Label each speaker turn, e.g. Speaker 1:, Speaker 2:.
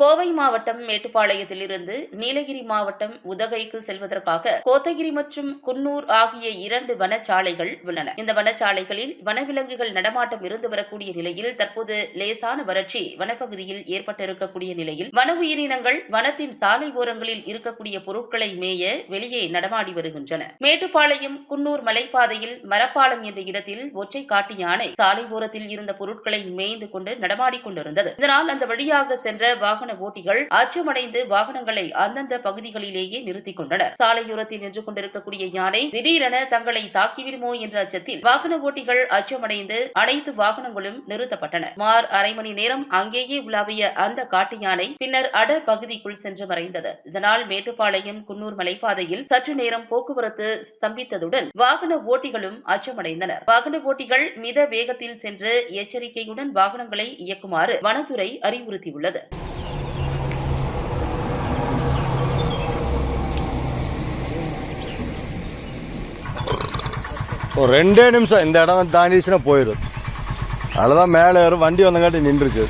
Speaker 1: கோவை மாவட்டம் மேட்டுப்பாளையத்திலிருந்து நீலகிரி மாவட்டம் உதகைக்கு செல்வதற்காக கோத்தகிரி மற்றும் குன்னூர் ஆகிய இரண்டு வனச்சாலைகள் உள்ளன. இந்த வனச்சாலைகளில் வனவிலங்குகள் நடமாட்டம் இருந்து வரக்கூடிய நிலையில் தற்போது லேசான வறட்சி வனப்பகுதியில் ஏற்பட்டிருக்கக்கூடிய நிலையில் வன உயிரினங்கள் வனத்தின் சாலை ஓரங்களில் இருக்கக்கூடிய பொருட்களை மேய வெளியே நடமாடி வருகின்றன. மேட்டுப்பாளையம் குன்னூர் மலைப்பாதையில் மரப்பாலம் என்ற இடத்தில் ஒற்றை காட்டு யானை சாலை ஓரத்தில் இருந்த பொருட்களை மேய்ந்து கொண்டு நடமாடிக் கொண்டிருந்தது. இதனால் அந்த வழியாக சென்ற வாகன ஓட்டிகள் அச்சமடைந்து வாகனங்களை அந்தந்த பகுதிகளிலேயே நிறுத்திக் கொண்டனர். சாலையோரத்தில் நின்று கொண்டிருக்கக்கூடிய யானை திடீரென தங்களை தாக்கிவிடுமோ என்ற அச்சத்தில் வாகன ஓட்டிகள் அச்சமடைந்து அனைத்து வாகனங்களும் நிறுத்தப்பட்டன. மார் அரை மணி நேரம் அங்கேயே உலாவிய அந்த காட்டு யானை பின்னர் அட பகுதிக்குள் சென்று மறைந்தது. இதனால் மேட்டுப்பாளையம் குன்னூர் மலைப்பாதையில் சற்று நேரம் போக்குவரத்து ஸ்தம்பித்ததுடன் வாகன ஓட்டிகளும் அச்சமடைந்தனர். வாகன ஓட்டிகள் மித வேகத்தில் சென்று எச்சரிக்கையுடன் வாகனங்களை இயக்குமாறு வனத்துறை அறிவுறுத்தியுள்ளது.
Speaker 2: ஒரு ரெண்டே நிமிஷம் இந்த இடம் தாண்டிச்சுன்னா போயிடும் அதில் தான் மேலே ஏறும் வண்டி வந்தங்காட்டி நின்றுச்சு